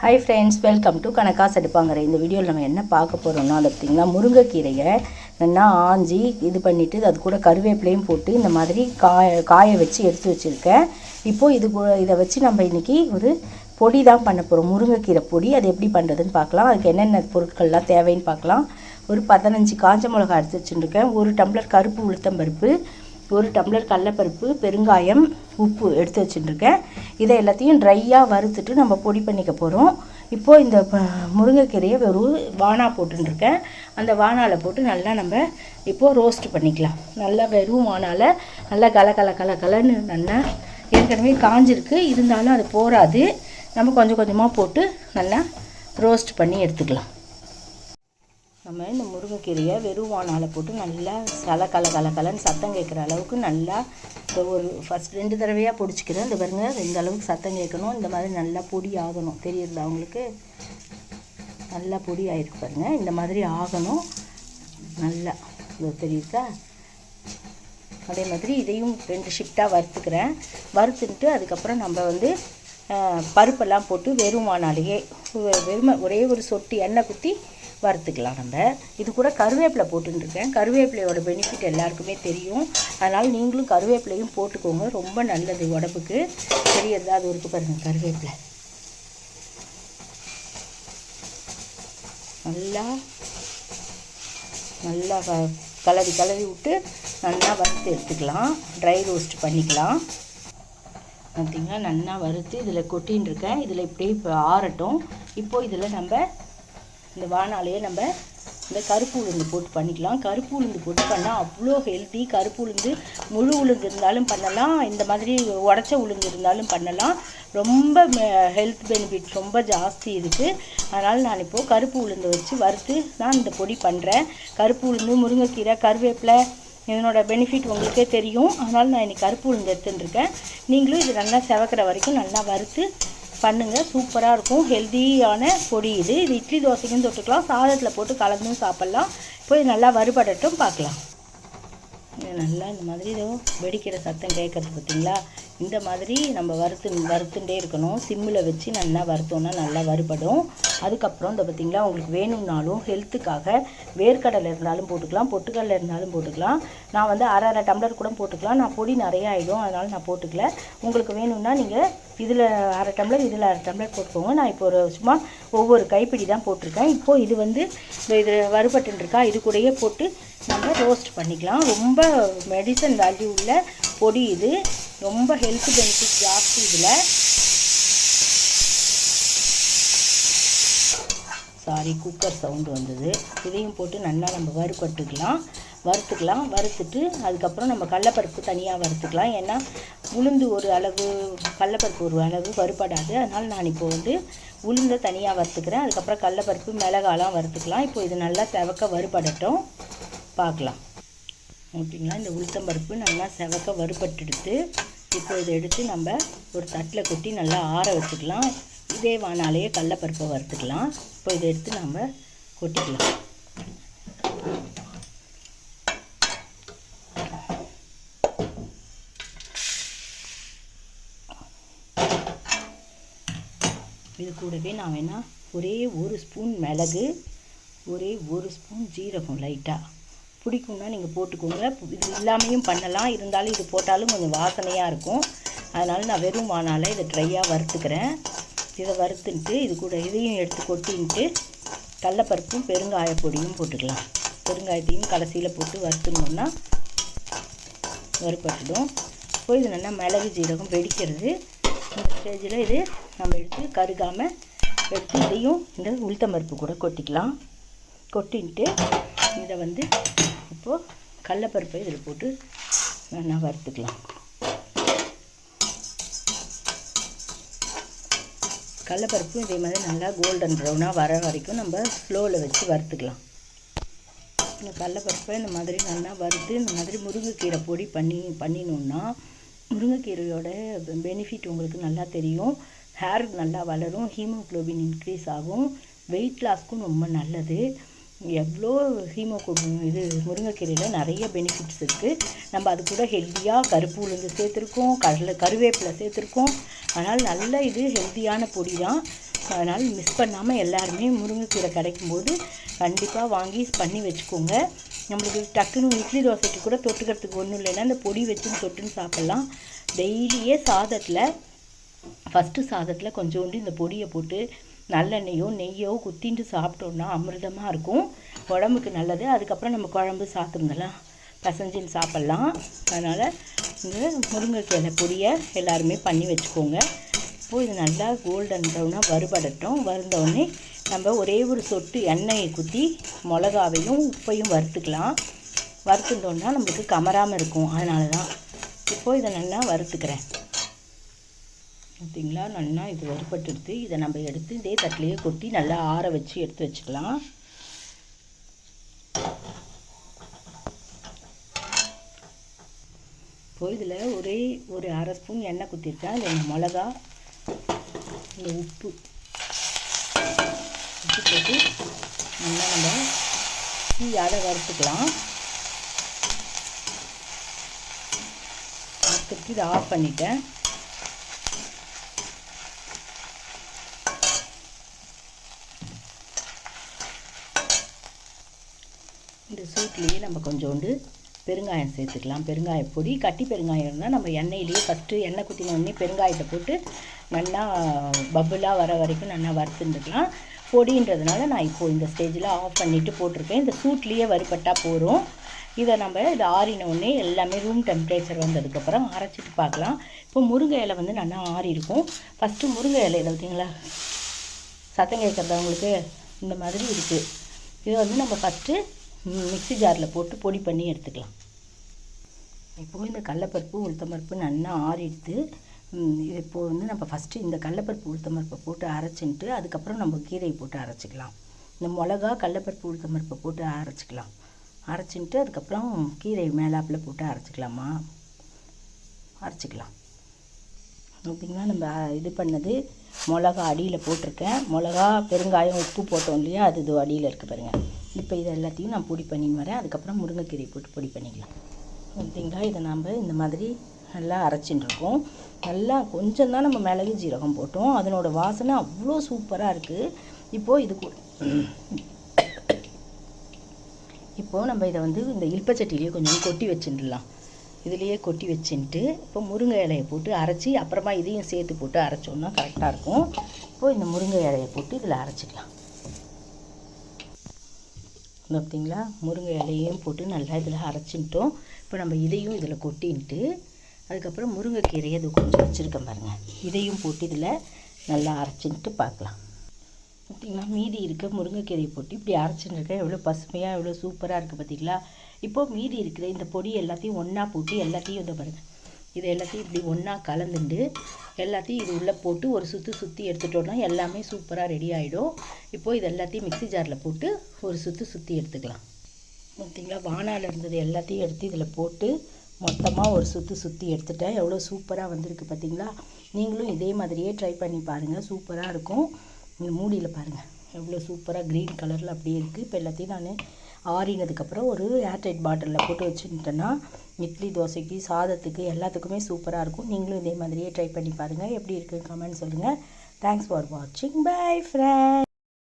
Hi friends welcome to கணக்காஸ் எடுப்பாங்கிற இந்த வீடியோவில் நம்ம என்ன பார்க்க போகிறோம்னா அது பார்த்திங்கன்னா முருங்கைக்கீரையை நல்லா ஆஞ்சி இது பண்ணிவிட்டு அது கூட கருவேப்பிலையும் போட்டு இந்த மாதிரி காய காய வச்சு எடுத்து வச்சுருக்கேன். இப்போது இது இதை வச்சு நம்ம இன்றைக்கி ஒரு பொடி தான் பண்ண போகிறோம் முருங்கைக்கீரை பொடி. அது எப்படி பண்ணுறதுன்னு பார்க்கலாம். அதுக்கு என்னென்ன பொருட்கள்லாம் தேவைன்னு பார்க்கலாம். ஒரு பதினஞ்சு காஞ்ச மிளகா எடுத்து வச்சுருக்கேன். ஒரு டம்ளர் கருப்பு உளுத்தம்பருப்பு ஒரு டம்ளர் கடலப்பருப்பு பெருங்காயம் உப்பு எடுத்து வச்சுட்டுருக்கேன். இதை எல்லாத்தையும் ட்ரையாக வறுத்துட்டு நம்ம பொடி பண்ணிக்க போகிறோம் இப்போது இந்த முருங்கைக்கீரையை வெறும் வானா போட்டுருக்கேன் அந்த வானால் போட்டு நல்லா நம்ம இப்போது ரோஸ்ட் பண்ணிக்கலாம். நல்லா வெறும் வானால நல்லா கல கல கல கலன்னு நல்லா ஏற்கனவே காஞ்சிருக்கு. இருந்தாலும் அது போராது நம்ம கொஞ்சம் கொஞ்சமாக போட்டு நல்லா ரோஸ்ட் பண்ணி எடுத்துக்கலாம். நம்ம இந்த முருங்கைக்கீரையை வெறும் வானால் போட்டு நல்லா கல கல கல கலன்னு சத்தம் கேட்குற அளவுக்கு நல்லா இப்போ ஒரு ஃபஸ்ட் ரெண்டு தடவையாக பிடிச்சிக்கிறேன். இந்த பாருங்க இந்த அளவுக்கு சத்தம் கேட்கணும். இந்த மாதிரி நல்லா பொடி ஆகணும். தெரியுதா அவங்களுக்கு நல்லா பொடி ஆகிருக்கு பாருங்கள் இந்த மாதிரி ஆகணும். நல்லா. இது தெரியுதா? அதே மாதிரி இதையும் ரெண்டு ஷிஃப்டாக வறுத்துக்கிறேன். வறுத்துட்டு அதுக்கப்புறம் நம்ம வந்து பருப்பெல்லாம் போட்டு வெறும் வானாலேயே வெறும் வெறும ஒரே ஒரு சொட்டு எண்ணெய் குத்தி வறுத்துக்கலாம் நம்ம. இது கூட கருவேப்பிலை போட்டுருக்கேன் கருவேப்பிலையோட பெனிஃபிட் எல்லாருக்குமே தெரியும். அதனால் நீங்களும் கருவேப்பிலையும் போட்டுக்கோங்க. ரொம்ப நல்லது உடம்புக்கு. தெரியறது அது இருக்கு பாருங்கள் கருவேப்பிலை. நல்லா நல்லா க- கலரி கலரி விட்டு நல்லா வறுத்து எடுத்துக்கலாம். ட்ரை ரோஸ்ட் பண்ணிக்கலாம். பார்த்திங்கன்னா நல்லா வறுத்து இதில் கொட்டின்னு இருக்கேன் இதில் இப்படியே இப்போ ஆறட்டும். இப்போது இதில் நம்ம இந்த வானாலேயே நம்ம இந்த கருப்பு உளுந்து போட்டு பண்ணிக்கலாம். கருப்பு உளுந்து போட்டு பண்ணால் அவ்வளோ ஹெல்த்தி கருப்பு உளுந்து முழு உளுந்து இருந்தாலும் பண்ணலாம். இந்த மாதிரி உடச்ச உளுந்து இருந்தாலும் பண்ணலாம். ரொம்ப ஹெல்த் பெனிஃபிட் ரொம்ப ஜாஸ்தி இருக்குது அதனால் நான் இப்போது கருப்பு உளுந்து வச்சு வறுத்து நான் இந்த பொடி பண்ணுறேன் கருப்பு உளுந்து முருங்கைக்கீரை கருவேப்பிலை இதனோட பெனிஃபிட் உங்களுக்கே தெரியும். அதனால் நான் இன்னைக்கு கருப்பு உளுந்து எடுத்துட்டுருக்கேன் நீங்களும் இது நல்லா செவக்கிற வரைக்கும் நல்லா வறுத்து பண்ணுங்கள் சூப்பராக இருக்கும். ஹெல்த்தியான பொடி இது. இது இட்லி தோசைக்கும் தொட்டுக்கலாம். சாதத்தில் போட்டு கலந்தும் சாப்பிட்லாம். இப்போ இது நல்லா வறுபடட்டும் பார்க்கலாம். இது நல்லா இந்த மாதிரி இதோ வெடிக்கிற சத்தம் கேட்குறது பார்த்தீங்களா இந்த மாதிரி நம்ம வறுத்து வறுத்துட்டே இருக்கணும். சிம்மில் வச்சு நல்லா வறுத்தோன்னா நல்லா வறுபடும். அதுக்கப்புறம் இந்த பார்த்திங்களா உங்களுக்கு வேணும்னாலும் ஹெல்த்துக்காக வேர்க்கடலை இருந்தாலும் போட்டுக்கலாம் பொட்டுக்கடலை இருந்தாலும் போட்டுக்கலாம். நான் வந்து அரை அரை டம்ளர் கூட போட்டுக்கலாம். நான் பொடி நிறைய ஆகிடும் அதனால் நான் போட்டுக்கல. உங்களுக்கு வேணும்னா நீங்கள் இதில் அரை டம்ளர் இதில் அரை டம்ளர் போட்டுக்கோங்க. நான் இப்போ ஒரு சும்மா ஒவ்வொரு கைப்பிடி தான் போட்டிருக்கேன். இப்போது இது வந்து இது வறுபட்டுன்னு இருக்கா இது கூடயே போட்டு நம்ம ரோஸ்ட் பண்ணிக்கலாம். ரொம்ப மெடிசன் வேல்யூ உள்ள பொடி இது. ரொம்ப ஹெல்த் பெனிஃபிட் ஜாஸ்தி இதில். சாரி குக்கர் சவுண்டு வந்தது. இதையும் போட்டு நல்லா நம்ம வறுபட்டுக்கலாம் வறுத்துக்கலாம். வறுத்துட்டு அதுக்கப்புறம் நம்ம கடலப்பருப்பு தனியாக வறுத்துக்கலாம். ஏன்னா உளுந்து ஒரு அளவு கடலப்பருப்பு ஒரு அளவு வறுபடாது. அதனால் நான் இப்போ வந்து உளுந்தை தனியாக வறுத்துக்கிறேன். அதுக்கப்புறம் கடலப்பருப்பு மிளகாலாம் வறுத்துக்கலாம். இப்போ இது நல்லா செவக்க வறுபடட்டும். பார்க்கலாம். ஓகேங்களா இந்த உளுத்தம்பருப்பு நல்லா செவக்க வறுபட்டுடுத்து இப்போ இதை எடுத்து நம்ம ஒரு தட்டில் கொட்டி நல்லா ஆற வச்சுக்கலாம். இதே வானாலேயே கடலப்பருப்பை வறுத்துக்கலாம். இப்போ இதை எடுத்து நம்ம கொட்டிக்கலாம். இது கூடவே நான் வேணால் ஒரே ஒரு ஸ்பூன் மிளகு ஒரே ஒரு ஸ்பூன் ஜீரகம் லைட்டாக பிடிக்கும்னா நீங்கள் போட்டுக்கோங்க. இது இல்லாமையும் பண்ணலாம். இருந்தாலும் இது போட்டாலும் கொஞ்சம் வாசனையாக இருக்கும். அதனால் நான் வெறும் வானால் இதை ட்ரையாக வறுத்துக்கிறேன். இதை வறுத்துன்ட்டு இது கூட இதையும் எடுத்து கொட்டின்ட்டு கடலப்பருப்பும் பெருங்காய பொடியும் போட்டுக்கலாம். பெருங்காயத்தையும் கடைசியில் போட்டு வறுத்துனோம்னா வறுப்பட்டுடும் இப்போ இது நல்லா மிளகு ஜீரகம் வெடிக்கிறது. இந்த ஸ்டேஜில் இது நம்ம எடுத்து கருகாமல் எடுத்து இதையும் இந்த உளுத்தம்பருப்பு கூட கொட்டிக்கலாம். கொட்டின்ட்டு இதை வந்து இப்போது கடலப்பருப்பை இதில் போட்டு நல்லா வறுத்துக்கலாம். கடலப்பருப்பும் இதே மாதிரி நல்லா கோல்டன் ப்ரௌனாக வர வரைக்கும் நம்ம ஸ்லோவில் வச்சு வறுத்துக்கலாம். இந்த கடலப்பருப்பை இந்த மாதிரி நல்லா வறுத்து இந்த மாதிரி முருங்கைக்கீரை பொடி பண்ணி பண்ணினோன்னா முருங்கைக்கீரையோட பெனிஃபிட் உங்களுக்கு நல்லா தெரியும். ஹேர் நல்லா வளரும் ஹீமோக்ளோபின் இன்க்ரீஸ் ஆகும். வெயிட் லாஸ்க்கும் ரொம்ப நல்லது. எவ்வளோ ஹீமோகுளோபின் இது முருங்கைக்கீரையில் நிறைய பெனிஃபிட்ஸ் இருக்குது நம்ம அது கூட ஹெல்த்தியாக கருப்பு உளுந்து சேர்த்துருக்கோம் கடலை கருவேப்பிலை சேர்த்துருக்கோம். அதனால் நல்ல இது ஹெல்த்தியான பொடி தான் அதனால் மிஸ் பண்ணாமல் எல்லாருமே முருங்கைக்கீரை கிடைக்கும்போது கண்டிப்பாக வாங்கி பண்ணி வச்சுக்கோங்க. நம்மளுக்கு டக்குன்னு இட்லி தோசைக்கு கூட தொட்டுக்கிறதுக்கு ஒன்றும் இல்லைன்னா இந்த பொடி வச்சு தொட்டுன்னு சாப்பிட்லாம். டெய்லியே சாதத்தில் ஃபஸ்ட்டு சாதத்தில் கொஞ்சோண்டு இந்த பொடியை போட்டு நல்லெண்ணெயோ நெய்யோ குத்திட்டு சாப்பிட்டோன்னா அமிர்தமாக இருக்கும். உடம்புக்கு நல்லது. அதுக்கப்புறம் நம்ம குழம்பு சாத்துங்கெல்லாம் பசஞ்சின்னு சாப்பிட்லாம். அதனால் இந்த முருங்கைக்கீரை பொடியை எல்லாருமே பண்ணி வச்சுக்கோங்க. இப்போது இது நல்லா கோல்டன் ப்ரௌனாக வறுபடட்டும். வறுந்தோடனே நம்ம ஒரே ஒரு சொட்டு எண்ணெயை குத்தி மிளகாவையும் உப்பையும் வறுத்துக்கலாம். வறுத்துட்டோன்னா நம்மளுக்கு கமராமல் இருக்கும். அதனால தான் இப்போது இதை நல்லா வறுத்துக்கிறேன். பார்த்தீங்களா நல்லா இது வறுபட்டுடுது இதை நம்ம எடுத்து இதே தட்டிலேயே கொட்டி நல்லா ஆற வச்சு எடுத்து வச்சுக்கலாம். இப்போ இதில் ஒரே ஒரு அரை ஸ்பூன் எண்ணெய் குத்திருக்கேன். இதில் மிளகா இந்த உப்பு உப்பு போட்டு நல்லா நம்ம தீயாட வறுத்துக்கலாம். வறுத்துட்டு இதை ஆஃப் பண்ணிட்டேன். இந்த சூட்லேயே நம்ம கொஞ்சோண்டு பெருங்காயம் சேர்த்துக்கலாம். பெருங்காய பொடி கட்டி பெருங்காயம் இருந்தால் நம்ம எண்ணெயிலேயே ஃபஸ்ட்டு எண்ணெய் குத்தின உடனே பெருங்காயத்தை போட்டு நல்லா பப்புலாக வர வரைக்கும் நல்லா வறுத்துட்டுக்கலாம் பொடின்றதுனால நான் இப்போது இந்த ஸ்டேஜில் ஆஃப் பண்ணிவிட்டு போட்டிருக்கேன். இந்த சூட்லேயே வறுபட்டால் போதும். இதை நம்ம இது ஆறின உடனே எல்லாமே ரூம் டெம்பரேச்சர் வந்ததுக்கப்புறம் அரைச்சிட்டு பார்க்கலாம். இப்போ முருங்கை இலை வந்து நல்லா ஆறி இருக்கும். ஃபஸ்ட்டு முருங்கை இலையில பார்த்தீங்களா? சத்தம் கேட்குறது அவங்களுக்கு இந்த மாதிரி இருக்குது இதை வந்து நம்ம ஃபஸ்ட்டு மிக்ஸி ஜாரில் போட்டு பொடி பண்ணி எடுத்துக்கலாம். இப்போது இந்த கடலப்பருப்பு உளுத்தம்பருப்பு நல்லா ஆறிடுத்து இப்போது வந்து நம்ம ஃபஸ்ட்டு இந்த கடலப்பருப்பு உளுத்தம்பருப்பை போட்டு அரைச்சின்ட்டு அதுக்கப்புறம் நம்ம கீரையை போட்டு அரைச்சிக்கலாம். இந்த மிளகா கடலப்பருப்பு உளுத்தம்பருப்பை போட்டு அரைச்சிக்கலாம். அரைச்சின்ட்டு அதுக்கப்புறம் கீரை மேலாப்பில் போட்டு அரைச்சிக்கலாமா? அரைச்சிக்கலாம். பார்த்தீங்கன்னா நம்ம இது பண்ணது மிளகா அடியில் போட்டிருக்கேன். மிளகா பெருங்காயம் உப்பு போட்டோம் இல்லையா? அது இது அடியில் இருக்குது பாருங்கள் இப்போ இது எல்லாத்தையும் நான் பொடி பண்ணின்னு வரேன். அதுக்கப்புறம் முருங்கைக்கீரை போட்டு பொடி பண்ணிக்கலாம். ஓகேங்களா? இதை நாம் இந்த மாதிரி நல்லா அரைச்சின்னு இருக்கோம். நல்லா கொஞ்சம் தான் நம்ம மிளகு ஜீரகம் போட்டோம். அதனோட வாசனை அவ்வளோ சூப்பராக இருக்குது இப்போது இது இப்போது நம்ம இதை வந்து இந்த இல்பச்சட்டிலேயே கொஞ்சம் கொட்டி வச்சுட்டுலாம் இதுலேயே கொட்டி வச்சுட்டு இப்போ முருங்கை இலையை போட்டு அரைச்சி அப்புறமா இதையும் சேர்த்து போட்டு அரைச்சோன்னா கரெக்டாக இருக்கும். இப்போது இந்த முருங்கை இலையை போட்டு இதில் அரைச்சிக்கலாம். பார்த்தீங்களா முருங்கை இலையும் போட்டு நல்லா இதில் அரைச்சின்ட்டோம் இப்போ நம்ம இதையும் இதில் கொட்டின்ட்டு அதுக்கப்புறம் முருங்கைக்கீரையை அது கொஞ்சம் வச்சுருக்கேன் பாருங்கள் இதையும் போட்டு இதில் நல்லா அரைச்சின்ட்டு பார்க்கலாம். பார்த்திங்களா? மீதி இருக்க முருங்கைக்கீரையை போட்டு இப்படி அரைச்சின்னு இருக்கேன் எவ்வளோ பசுமையாக எவ்வளோ சூப்பராக இருக்குது பார்த்திங்களா? இப்போது மீதி இருக்கிற இந்த பொடி எல்லாத்தையும் ஒன்றா போட்டு எல்லாத்தையும் இதை பாருங்கள் இது எல்லாத்தையும் இப்படி ஒன்றா கலந்துண்டு எல்லாத்தையும் இது உள்ளே போட்டு ஒரு சுற்றி சுற்றி எடுத்துட்டோம்னா எல்லாமே சூப்பராக ரெடி ஆகிடும் இப்போது இது எல்லாத்தையும் மிக்ஸி ஜாரில் போட்டு ஒரு சுற்றி சுற்றி எடுத்துக்கலாம். பார்த்திங்களா வானால் இருந்தது எல்லாத்தையும் எடுத்து இதில் போட்டு மொத்தமாக ஒரு சுற்றி சுற்றி எடுத்துட்டேன். எவ்வளோ சூப்பராக வந்திருக்கு பார்த்தீங்களா நீங்களும் இதே மாதிரியே ட்ரை பண்ணி பாருங்கள் சூப்பராக இருக்கும். இந்த மூடியில் பாருங்கள் எவ்வளோ சூப்பராக க்ரீன் கலரில் அப்படியே இருக்குது இப்போ எல்லாத்தையும் நான் ஆறினதுக்கப்புறம் ஒரு ஏர்டைட் பாட்டிலில் போட்டு வச்சுட்டேன்னா இட்லி தோசைக்கு சாதத்துக்கு எல்லாத்துக்குமே சூப்பராக இருக்கும். நீங்களும் இதே மாதிரியே ட்ரை பண்ணி பாருங்கள் எப்படி இருக்குன்னு கமெண்ட் சொல்லுங்கள் தேங்க்ஸ் ஃபார் வாட்சிங் பை ஃப்ரெண்ட்